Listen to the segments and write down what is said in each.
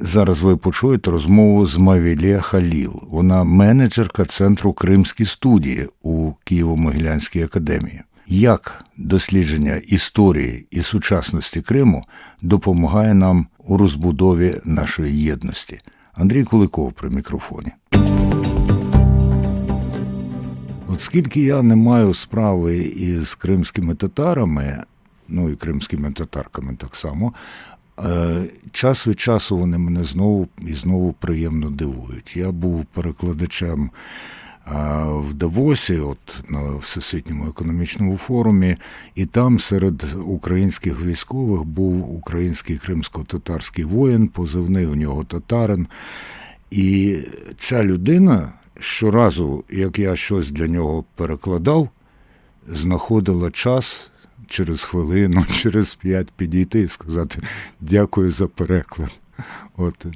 Зараз ви почуєте розмову з Мавілє Халіл. Вона менеджерка центру Кримські студії у Києво-Могилянській академії. Як дослідження історії і сучасності Криму допомагає нам у розбудові нашої єдності? Андрій Куликов при мікрофоні. От скільки я не маю справи із кримськими татарами, ну і кримськими татарками так само, час від часу вони мене знову і знову приємно дивують. Я був перекладачем в Давосі, от на Всесвітньому економічному форумі, і там серед українських військових був український кримсько-татарський воїн, позивний у нього татарин. І ця людина щоразу, як я щось для нього перекладав, знаходила час через хвилину, через п'ять підійти і сказати дякую за переклад. От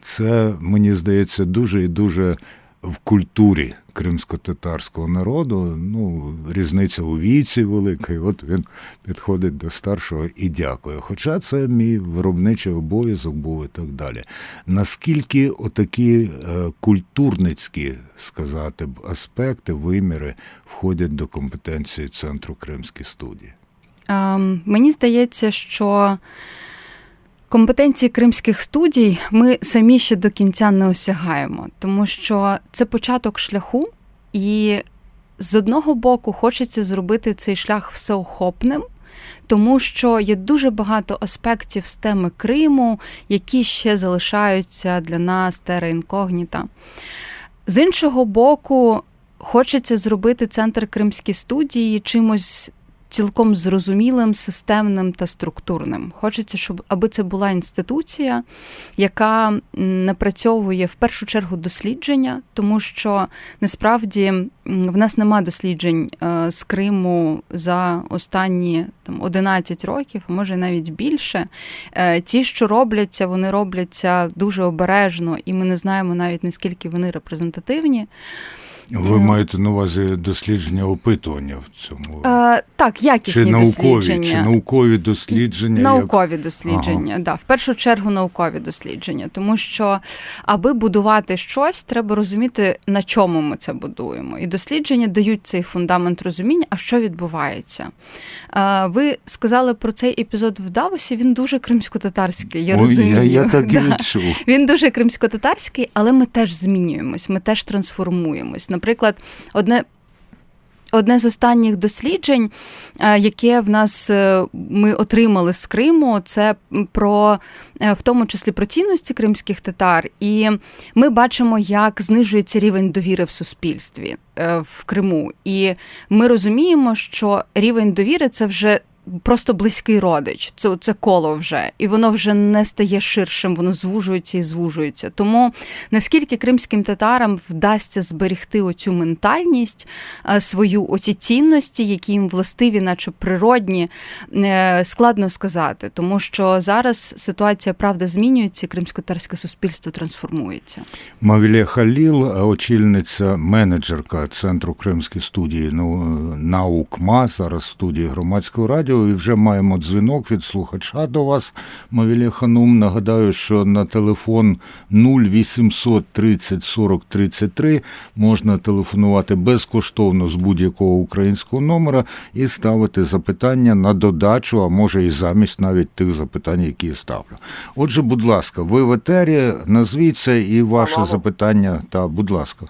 Це, мені здається, дуже і дуже в культурі кримсько-татарського народу. Ну, різниця у віці велика, і от він підходить до старшого і дякує. Хоча це мій виробничий обов'язок був і так далі. Наскільки отакі е, культурницькі сказати б, аспекти, виміри входять до компетенції центру Кримські студії? Um, мені здається, що Компетенції кримських студій ми самі ще до кінця не осягаємо, тому що це початок шляху, і з одного боку хочеться зробити цей шлях всеохопним, тому що є дуже багато аспектів з теми Криму, які ще залишаються для нас тера інкогніта. З іншого боку, хочеться зробити центр Кримські студії чимось цілком зрозумілим, системним та структурним. Хочеться, щоб аби це була інституція, яка напрацьовує в першу чергу дослідження, тому що насправді в нас нема досліджень е, з Криму за останні там 11 років, може навіть більше. Е, ті, що робляться, вони робляться дуже обережно, і ми не знаємо навіть наскільки вони репрезентативні. Ви маєте на увазі дослідження опитування в цьому? А, Так, якісні чи наукові, дослідження. Чи наукові дослідження? Наукові як... дослідження, ага. да, в першу чергу наукові дослідження, тому що аби будувати щось, треба розуміти, на чому ми це будуємо. І дослідження дають цей фундамент розуміння, а що відбувається. Ви сказали про цей епізод в Давосі, він дуже кримсько-татарський. Я Ой, розумію. Я, я так і відчув. Він дуже кримсько-татарський, але ми теж змінюємось, ми теж трансформуємось. Наприклад, одне. Одне з останніх досліджень, е, яке в нас е, ми отримали з Криму, це про е, в тому числі про цінності кримських татар, і ми бачимо, як знижується рівень довіри в суспільстві в Криму. І ми розуміємо, що рівень довіри це вже просто близький родич. Це це коло вже, і воно вже не стає ширшим, воно звужується і звужується. Тому наскільки кримським татарам вдасться зберегти оцю ментальність, е, свою оці цінності, які їм властиві, наче природні, е, складно сказати, тому що зараз ситуація правда змінюється, кримсько-татарське суспільство трансформується. Мавілє Халіл, очільниця менеджерка центру Кримської студії ну, наукма зараз студії громадського радіо радіо і вже маємо дзвінок від слухача до вас, Мавілі Ханум. Нагадаю, що на телефон 0800 30 40 33 можна телефонувати безкоштовно з будь-якого українського номера і ставити запитання на додачу, а може і замість навіть тих запитань, які я ставлю. Отже, будь ласка, ви в етері, назвіться і ваше запитання. Та, будь ласка.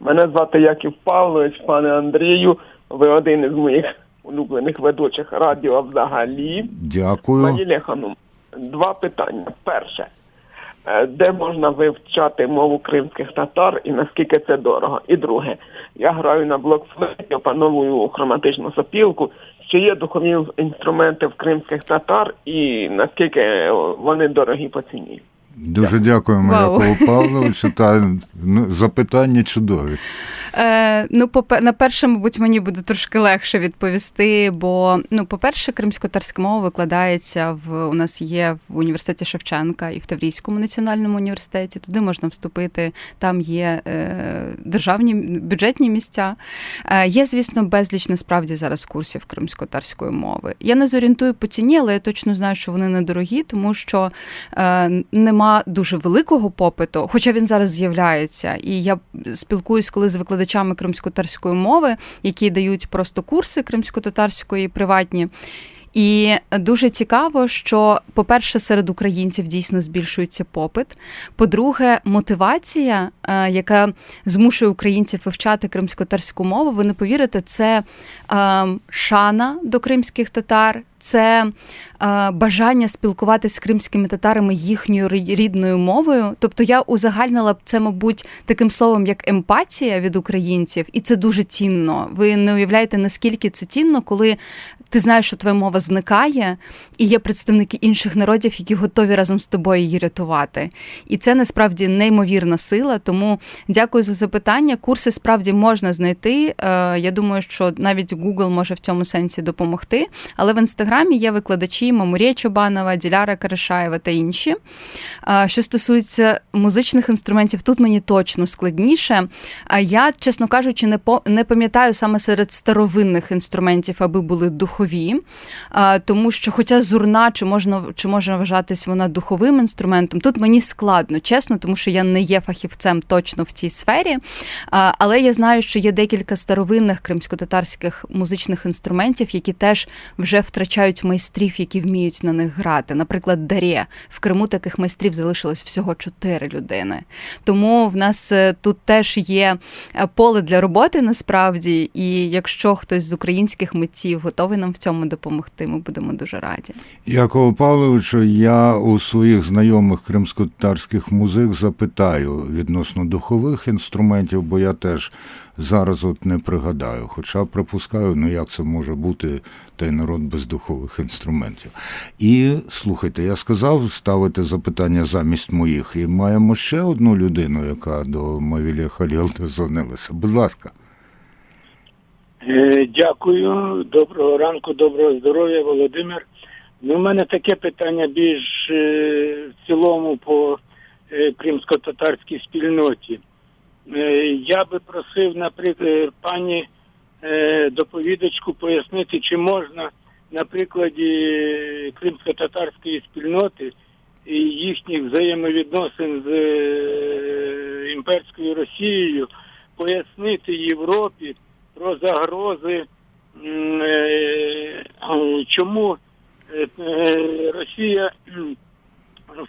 Мене звати Яків Павлович, пане Андрію. Ви один із моїх улюблених ведучих радіо взагалі. Дякую. Пані Лехану, два питання. Перше, е, де можна вивчати мову кримських татар і наскільки це дорого? І друге, я граю на блокфлейті, опановую хроматичну сопілку. Чи є духовні інструменти в кримських татар і наскільки вони дорогі по ціні? Дуже дякуємо, Якову Павловичу. Та запитання чудові. Е, ну, на перше, мабуть, мені буде трошки легше відповісти, бо, ну, по-перше, кримсько-татарська мова викладається в у нас є в університеті Шевченка і в Таврійському національному університеті. Туди можна вступити. Там є е, державні бюджетні місця. Е, є, звісно, безліч насправді зараз курсів кримсько-татарської мови. Я не зорієнтую по ціні, але я точно знаю, що вони недорогі, тому що е, нема дуже великого попиту, хоча він зараз з'являється. І я спілкуюсь коли з викладачами кримсько-татарської мови, які дають просто курси кримсько-татарської приватні. І дуже цікаво, що, по-перше, серед українців дійсно збільшується попит. По-друге, мотивація, е, яка змушує українців вивчати кримсько-татарську мову, ви не повірите, це е, шана до кримських татар. Це е, бажання спілкуватися з кримськими татарами їхньою рідною мовою. Тобто я узагальнила б це, мабуть, таким словом, як емпатія від українців, і це дуже цінно. Ви не уявляєте, наскільки це цінно, коли ти знаєш, що твоя мова зникає, і є представники інших народів, які готові разом з тобою її рятувати. І це насправді неймовірна сила. Тому дякую за запитання. Курси справді можна знайти. Е, Я думаю, що навіть Google може в цьому сенсі допомогти. Але в інстаграмі є викладачі Мамурія Чобанова, Діляра Карашаєва та інші. Що стосується музичних інструментів, тут мені точно складніше. Я, чесно кажучи, не не пам'ятаю саме серед старовинних інструментів, аби були духові. Тому що, хоча зурна, чи можна чи може вважатись вона духовим інструментом, тут мені складно, чесно, тому що я не є фахівцем точно в цій сфері. Але я знаю, що є декілька старовинних кримсько-татарських музичних інструментів, які теж вже втрачають майстрів, які вміють на них грати. Наприклад, дарє в Криму таких майстрів залишилось всього чотири людини. Тому в нас е, тут теж є е, поле для роботи насправді. І якщо хтось з українських митців готовий нам в цьому допомогти, ми будемо дуже раді. Яково Павловичу, я у своїх знайомих кримсько-татарських музик запитаю відносно духових інструментів, бо я теж зараз от не пригадаю. Хоча припускаю, ну як це може бути той народ без духових інструментів. І слухайте, я сказав ставити запитання замість моїх, і маємо ще одну людину, яка до Мавілі Халіл дозвонилася. Будь ласка. Е, Дякую, доброго ранку, доброго здоров'я, Володимир. Ну, у мене таке питання більш е, в цілому по е, кримсько-татарській спільноті. Я би просив, наприклад, пані доповідачку пояснити, чи можна на прикладі кримсько-татарської спільноти і їхніх взаємовідносин з е, імперською Росією пояснити Європі про загрози, е, чому е, Росія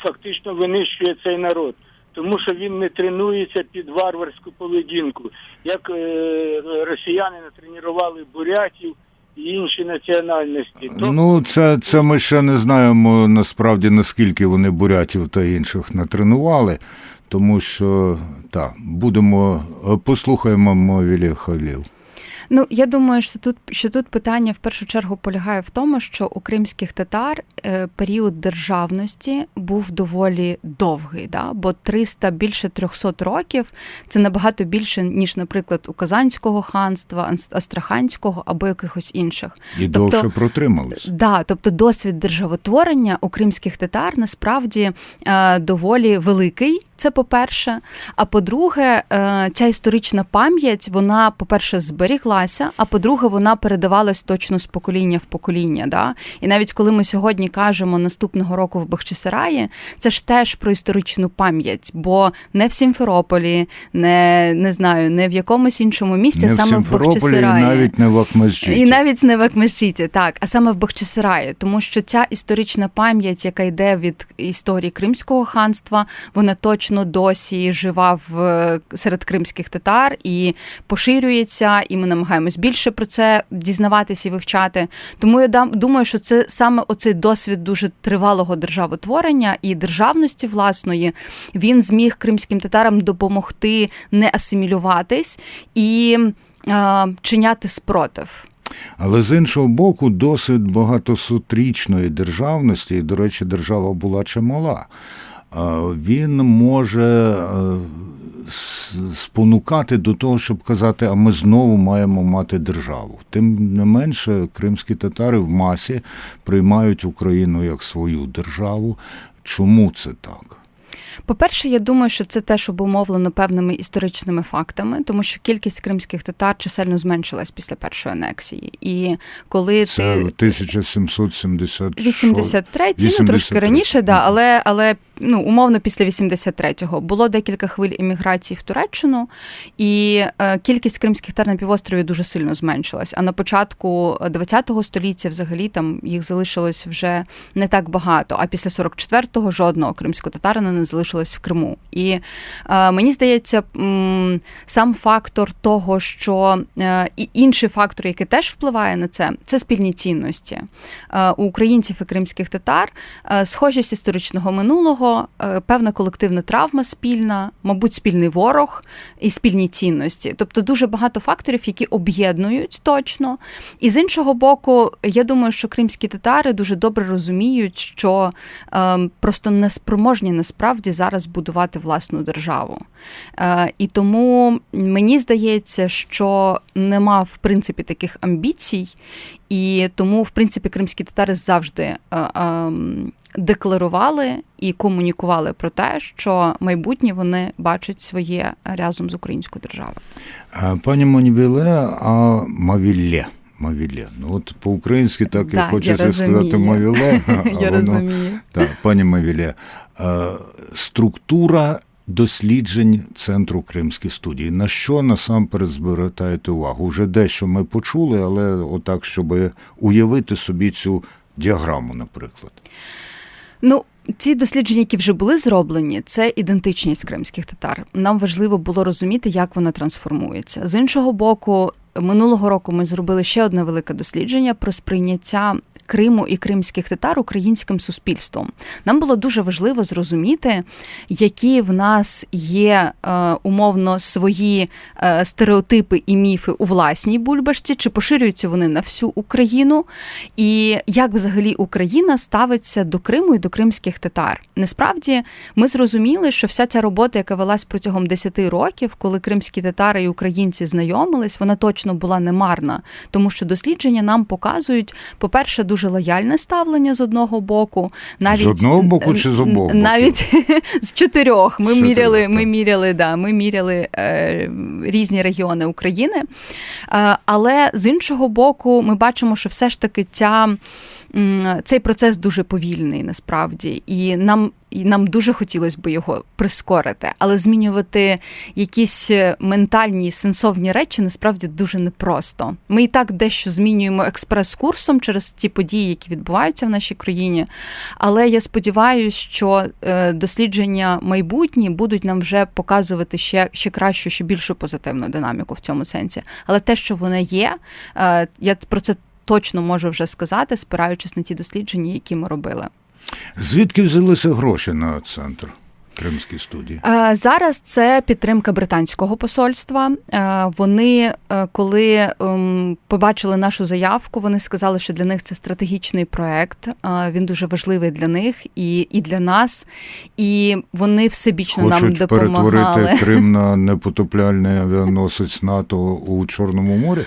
фактично винищує цей народ. Тому що він не тренується під варварську поведінку, як е, росіяни натренували бурятів інші національності. То... Ну, це, це ми ще не знаємо насправді наскільки вони бурятів та інших натренували, тому що так, будемо послухаємо Мовілі Халіл. Ну я думаю, що тут що тут питання в першу чергу полягає в тому, що у кримських татар е, період державності був доволі довгий, да? бо 300, більше 300 років це набагато більше ніж, наприклад, у Казанського ханства, Ас- Астраханського або якихось інших. І Тобто- довше протримались. Да, тобто досвід державотворення у кримських татар насправді е, доволі великий. Це по-перше. А по-друге, е, ця історична пам'ять, вона, по-перше, зберіглася, а по-друге, вона передавалась точно з покоління в покоління. Да? І навіть коли ми сьогодні кажемо наступного року в Бахчисараї, це ж теж про історичну пам'ять, бо не в Сімферополі, не, не знаю, не в якомусь іншому місті, Не саме в Сімферополі, і Бахчисараї. навіть не в Акмежджіті. І навіть не в Акмежджіті, так, а саме в Бахчисараї, тому що ця історична пам'ять, яка йде від історії Кримського ханства, вона точно досі жива в серед кримських татар і поширюється, і ми намагаємось більше про це дізнаватися і вивчати. Тому я дам думаю, що це саме оцей досвід дуже тривалого державотворення і державності власної він зміг кримським татарам допомогти не асимілюватись і е, чиняти спротив. Але з іншого боку, досвід багатосутрічної державності, і, до речі, держава була чимала. Він може е, спонукати до того, щоб казати, а ми знову маємо мати державу. Тим не менше, кримські татари в масі приймають Україну як свою державу. Чому це так? По-перше, я думаю, що це теж обумовлено певними історичними фактами, тому що кількість кримських татар чисельно зменшилась після першої анексії. І коли Це ти 1770 83 ну трошки раніше, да, але, але ну, умовно після 83-го було декілька хвиль еміграції в Туреччину, і е, кількість кримських татар на півострові дуже сильно зменшилась. А на початку 20-го століття взагалі там їх залишилось вже не так багато. А після 44-го жодного кримського татарина не залишилось в Криму. І е, мені здається, сам фактор того, що е, і інший фактор, який теж впливає на це, це спільні цінності у українців і кримських татар. Схожість історичного минулого, е, певна колективна травма спільна, мабуть, спільний ворог і спільні цінності. Тобто дуже багато факторів, які об'єднують точно. І з іншого боку, я думаю, що кримські татари дуже добре розуміють, що е, просто неспроможні насправді зараз будувати власну державу. Е, і тому мені здається, що нема в принципі таких амбіцій, і тому, в принципі, кримські татари завжди е, е, декларували і комунікували про те, що майбутнє вони бачать своє разом з українською державою. Пані Манівіле, а Мавілле. Мавіле. Ну от по-українськи так і Да, я хочеться сказати. Мавіле. Я розумію. Так, пані Мавіле, е, структура досліджень центру Кримські студії. На що насамперед звертаєте увагу? Уже дещо ми почули, але отак, щоб уявити собі цю діаграму, наприклад. Ну, ці дослідження, які вже були зроблені, це ідентичність кримських татар. Нам важливо було розуміти, як вона трансформується. З іншого боку, минулого року ми зробили ще одне велике дослідження про сприйняття Криму і кримських татар українським суспільством. Нам було дуже важливо зрозуміти, які в нас є е, умовно свої е, стереотипи і міфи у власній бульбашці, чи поширюються вони на всю Україну, і як взагалі Україна ставиться до Криму і до кримських татар. Насправді ми зрозуміли, що вся ця робота, яка велась протягом 10 років, коли кримські татари і українці знайомились, вона точно була немарна, тому що дослідження нам показують, по-перше, дуже лояльне ставлення з одного боку, навіть З одного боку чи з обох навіть з чотирьох. Ми чотирьох, міряли, ми міряли, да, ми міряли е, різні регіони України. Е, але з іншого боку, ми бачимо, що все ж таки ця. Цей процес дуже повільний насправді, і нам і нам дуже хотілося б його прискорити, але змінювати якісь е, ментальні сенсовні речі насправді дуже непросто. Ми і так дещо змінюємо експрес-курсом через ті події, які відбуваються в нашій країні. Але я сподіваюся, що е, дослідження майбутні будуть нам вже показувати ще, ще кращу, ще більшу позитивну динаміку в цьому сенсі. Але те, що вона є, е, я про це точно можу вже сказати, спираючись на ті дослідження, які ми робили. Звідки взялися гроші на центр Кримські студії? Е, Зараз це підтримка британського посольства. Е, Вони, е, коли ем, побачили нашу заявку, вони сказали, що для них це стратегічний проект. Він дуже важливий для них і, і для нас. І вони всебічно нам Хочуть допомагали. перетворити Крим на непотопляльний авіаносець НАТО у Чорному морі?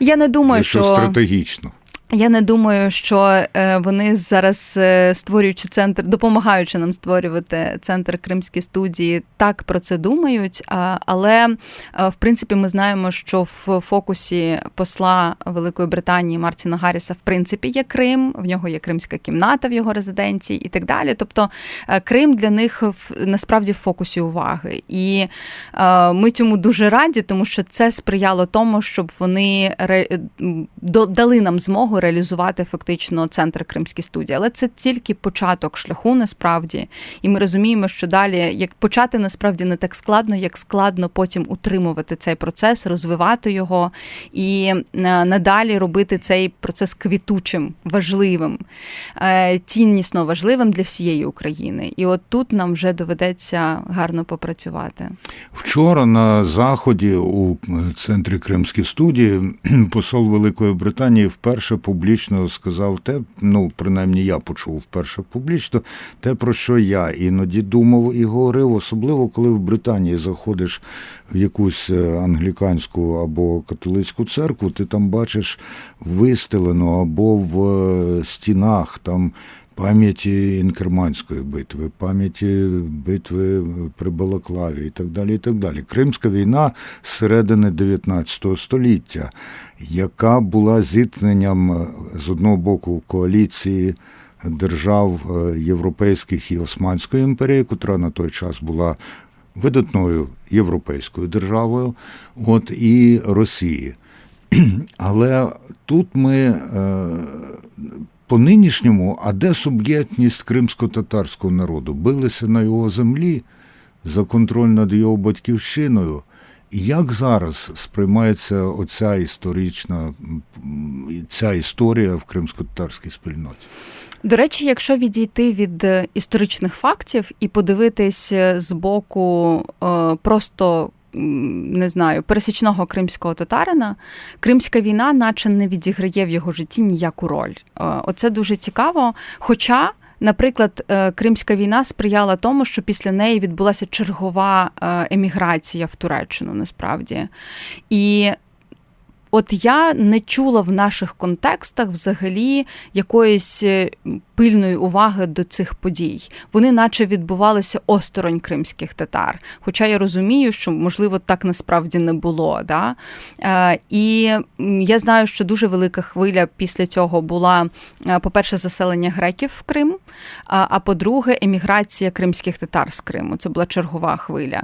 Я не думаю, Якщо що стратегічно. Я не думаю, що е, вони зараз е, створюючи центр, допомагаючи нам створювати центр Кримські студії, так про це думають. Але е, в принципі ми знаємо, що в фокусі посла Великої Британії Мартіна Гарріса в принципі є Крим, в нього є кримська кімната в його резиденції і так далі. Тобто Крим для них в- насправді в фокусі уваги. І ми цьому дуже раді, тому що це сприяло тому, щоб вони дали нам змогу реалізувати фактично центр Кримські студії. Але це тільки початок шляху, насправді. І ми розуміємо, що далі як почати насправді не так складно, як складно потім утримувати цей процес, розвивати його і е, надалі робити цей процес квітучим, важливим, е, ціннісно важливим для всієї України. І от тут нам вже доведеться гарно попрацювати. Вчора на заході у центрі Кримські студії посол Великої Британії вперше публічно сказав те, ну принаймні я почув вперше публічно, те, про що я іноді думав і говорив, особливо коли в Британії заходиш в якусь е, англіканську або католицьку церкву, ти там бачиш вистелено або в е, стінах там пам'яті Інкерманської битви, пам'яті битви при Балаклаві і так далі. і так далі. Кримська війна з середини 19 століття, яка була зіткненням е, з одного боку коаліції. Держав е, Європейських і Османської імперії, котра на той час була видатною європейською державою, от і Росії. Але тут ми е, по нинішньому, а де суб'єктність кримсько-татарського народу? Билися на його землі за контроль над його батьківщиною. Як зараз сприймається оця історична ця історія в кримсько-татарській спільноті? До речі, якщо відійти від е, історичних фактів і подивитись е, з боку е, просто не знаю, пересічного кримського татарина, Кримська війна, наче не відіграє в його житті ніяку роль. Оце дуже цікаво. Хоча. Наприклад, Кримська війна сприяла тому, що після неї відбулася чергова еміграція в Туреччину насправді. І От я не чула в наших контекстах взагалі якоїсь е, пильної уваги до цих подій. Вони, наче, відбувалися осторонь кримських татар. Хоча я розумію, що можливо так насправді не було. Да? Е, І я знаю, що дуже велика хвиля після цього була, е, по-перше, заселення греків в Крим, а по-друге, еміграція кримських татар з Криму. Це була чергова хвиля.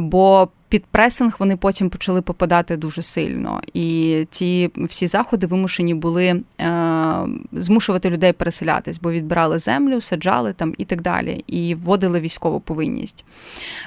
Бо під пресинг вони потім почали попадати дуже сильно, і ці всі заходи вимушені були е, змушувати людей переселятись, бо відбирали землю, саджали там і так далі, і вводили військову повинність.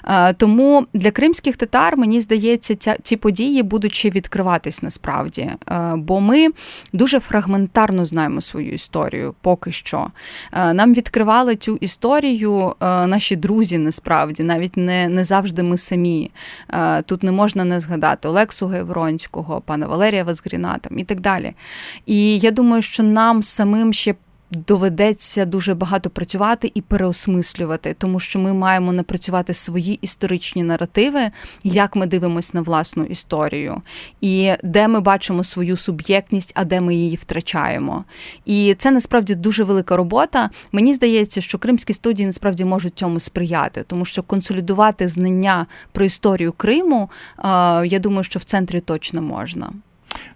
Е, тому для кримських татар мені здається, ця ці події будуть ще відкриватись насправді, е, бо ми дуже фрагментарно знаємо свою історію поки що. Е, нам відкривали цю історію е, наші друзі, насправді, навіть не, не завжди ми самі. Е, тут не можна не згадати Олексу Гевронського, пана Валерія Вазгріна там і так далі. І я думаю, що нам самим ще доведеться дуже багато працювати і переосмислювати, тому що ми маємо напрацювати свої історичні наративи, як ми дивимося на власну історію, і де ми бачимо свою суб'єктність, а де ми її втрачаємо. І це насправді дуже велика робота. Мені здається, що кримські студії насправді можуть цьому сприяти, тому що консолідувати знання про історію Криму, я думаю, що в центрі точно можна.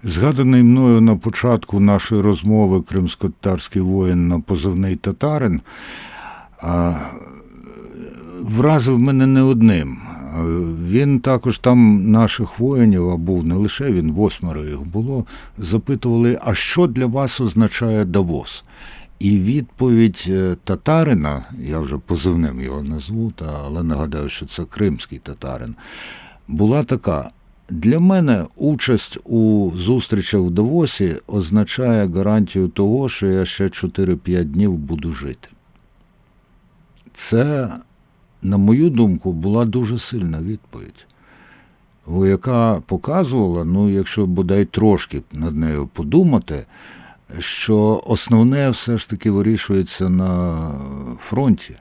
Згаданий мною на початку нашої розмови кримсько-татарський воїн на позивний татарин вразив мене не одним. Він також там наших воїнів, а був не лише він, восьмеро їх було, запитували, а що для вас означає Давос? І відповідь е, татарина, я вже позивним його назву, але нагадаю, що це кримський татарин, була така: для мене участь у зустрічах в Давосі означає гарантію того, що я ще 4-5 днів буду жити. Це, на мою думку, була дуже сильна відповідь, яка показувала, ну, якщо бодай трошки над нею подумати, що основне все ж таки вирішується на фронті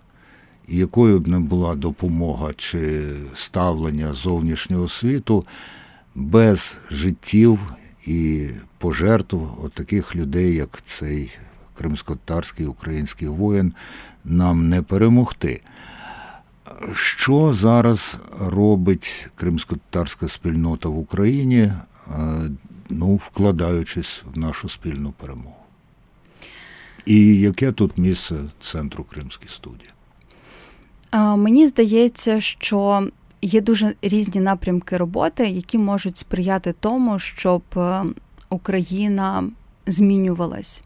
якою б не була допомога чи ставлення зовнішнього світу без життів і пожертв от таких людей, як цей кримськотарський український воїн, нам не перемогти. Що зараз робить кримськотарська спільнота в Україні, е, ну, вкладаючись в нашу спільну перемогу? І яке тут місце центру Кримської студії? Мені здається, що є дуже різні напрямки роботи, які можуть сприяти тому, щоб е, Україна змінювалась.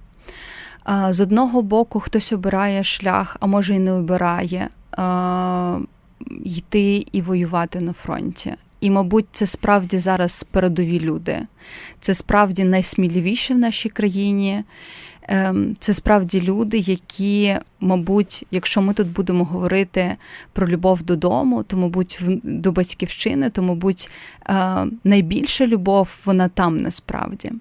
З одного боку, хтось обирає шлях, а може і не обирає йти і воювати на фронті. І, мабуть, це справді зараз передові люди. Це справді найсміливіші в нашій країні. Ем, це справді люди, які, мабуть, якщо ми тут будемо говорити про любов додому, то, мабуть, до батьківщини, то, мабуть, е, найбільша любов вона там насправді.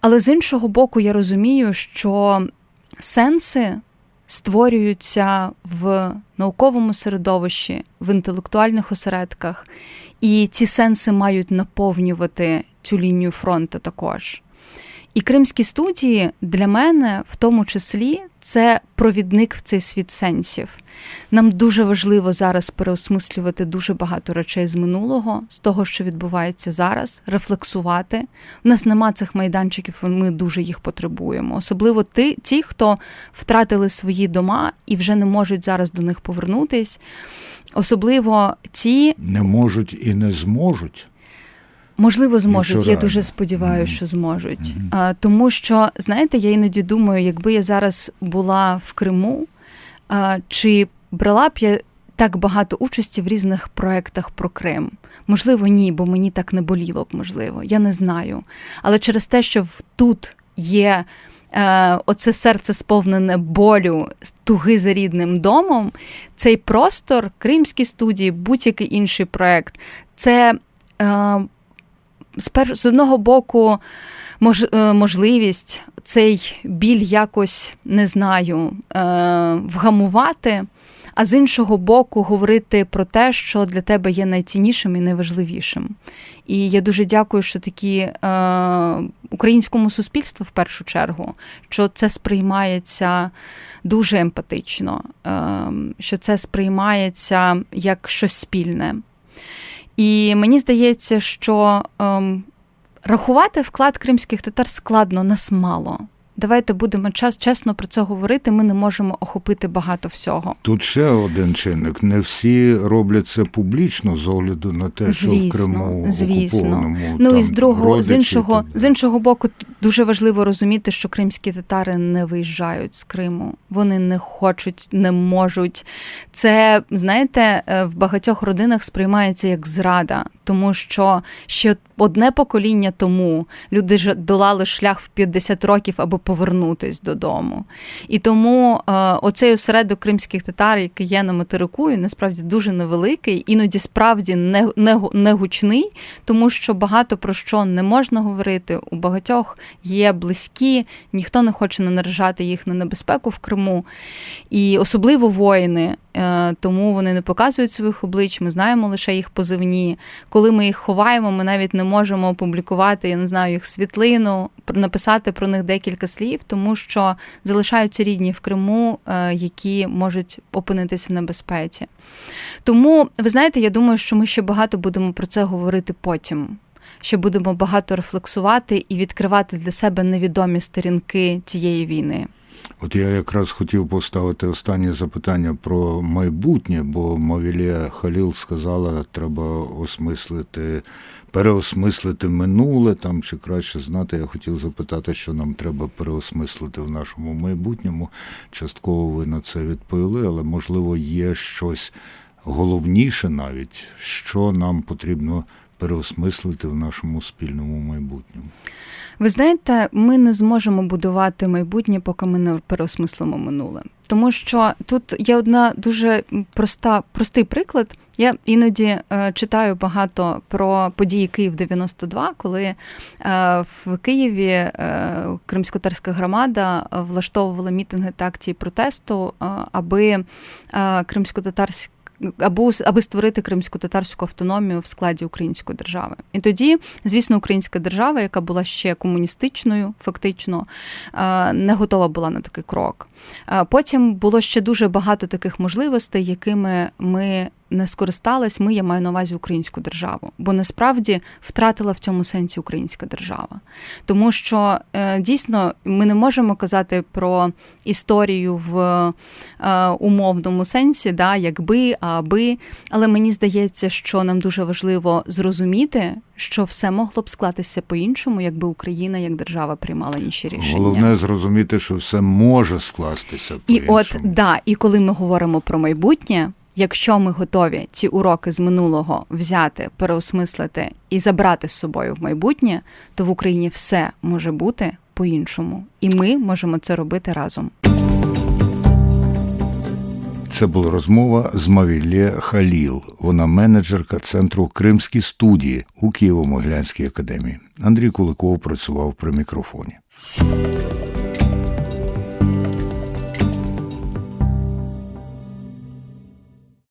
Але з іншого боку, я розумію, що сенси створюються в науковому середовищі, в інтелектуальних осередках, і ці сенси мають наповнювати цю лінію фронту також. І кримські студії для мене, в тому числі, це провідник в цей світ сенсів. Нам дуже важливо зараз переосмислювати дуже багато речей з минулого, з того, що відбувається зараз, рефлексувати. У нас нема цих майданчиків, ми дуже їх потребуємо. Особливо ті, ті, хто втратили свої дома і вже не можуть зараз до них повернутись. Особливо ті не можуть і не зможуть. Можливо, зможуть. Я дуже сподіваюся, mm-hmm. що зможуть. Mm-hmm. А, Тому що, знаєте, я іноді думаю, якби я зараз була в Криму, а, чи брала б я так багато участі в різних проєктах про Крим? Можливо, ні, бо мені так не боліло б, можливо. Я не знаю. Але через те, що тут є. Оце серце сповнене болю, туги за рідним домом, цей простор, Кримські студії, будь-який інший проект, це з одного боку мож, е, можливість цей біль якось не знаю е, вгамувати. А з іншого боку, говорити про те, що для тебе є найціннішим і найважливішим. І я дуже дякую, що такі е, українському суспільству в першу чергу, що це сприймається дуже емпатично, е, що це сприймається як щось спільне. І мені здається, що ем, рахувати вклад кримських татар складно, нас мало. Давайте будемо час чесно про це говорити. Ми не можемо охопити багато всього. Тут ще один чинник. Не всі роблять це публічно з огляду на те, звісно, що в Криму звісно. Ну і з другого з іншого з іншого боку, дуже важливо розуміти, що кримські татари не виїжджають з Криму. Вони не хочуть, не можуть. Це знаєте, е, в багатьох родинах сприймається як зрада, тому що ще одне покоління тому люди ж долали шлях в 50 років, аби повернутись додому. І тому е, оцей осередок кримських татар, який є на материку, насправді дуже невеликий, іноді справді не, не, не гучний, тому що багато про що не можна говорити. У багатьох є близькі, ніхто не хоче наражати їх на небезпеку в Криму. І особливо воїни. Е, тому вони не показують своїх облич, ми знаємо лише їх позивні. Коли ми їх ховаємо, ми навіть не можемо опублікувати, я не знаю, їх світлину, написати про них декілька слів, тому що залишаються рідні в Криму, е, які можуть опинитися в небезпеці. Тому, ви знаєте, я думаю, що ми ще багато будемо про це говорити потім. Ще будемо багато рефлексувати і відкривати для себе невідомі сторінки цієї війни. От я якраз хотів поставити останнє запитання про майбутнє, бо Мавілія Халіл сказала, треба осмислити, переосмислити минуле там чи краще знати. Я хотів запитати, що нам треба переосмислити в нашому майбутньому. Частково ви на це відповіли, але можливо є щось головніше навіть, що нам потрібно переосмислити в нашому спільному майбутньому. Ви знаєте, ми не зможемо будувати майбутнє, поки ми не переосмислимо минуле. Тому що тут є одна дуже проста, простий приклад. Я іноді е, читаю багато про події Київ 92 коли е, в Києві е, кримськотарська громада влаштовувала мітинги та акції протесту, е, аби е, кримськотатарські або аби створити кримську татарську автономію в складі української держави. І тоді, звісно, українська держава, яка була ще комуністичною, фактично, е, не готова була на такий крок. Потім було ще дуже багато таких можливостей, якими ми не скористалась, ми я маю на увазі українську державу, бо насправді втратила в цьому сенсі українська держава. Тому що е, дійсно ми не можемо казати про історію в е, умовному сенсі, да, якби, аби. Але мені здається, що нам дуже важливо зрозуміти, що все могло б склатися по-іншому, якби Україна як держава приймала інші рішення. Головне зрозуміти, що все може скластися. І от да, і коли ми говоримо про майбутнє. Якщо ми готові ці уроки з минулого взяти, переосмислити і забрати з собою в майбутнє, то в Україні все може бути по-іншому, і ми можемо це робити разом. Це була розмова з Мавілє Халіл. Вона менеджерка центру Кримські студії у Києво-Могилянській академії. Андрій Куликов працював при мікрофоні.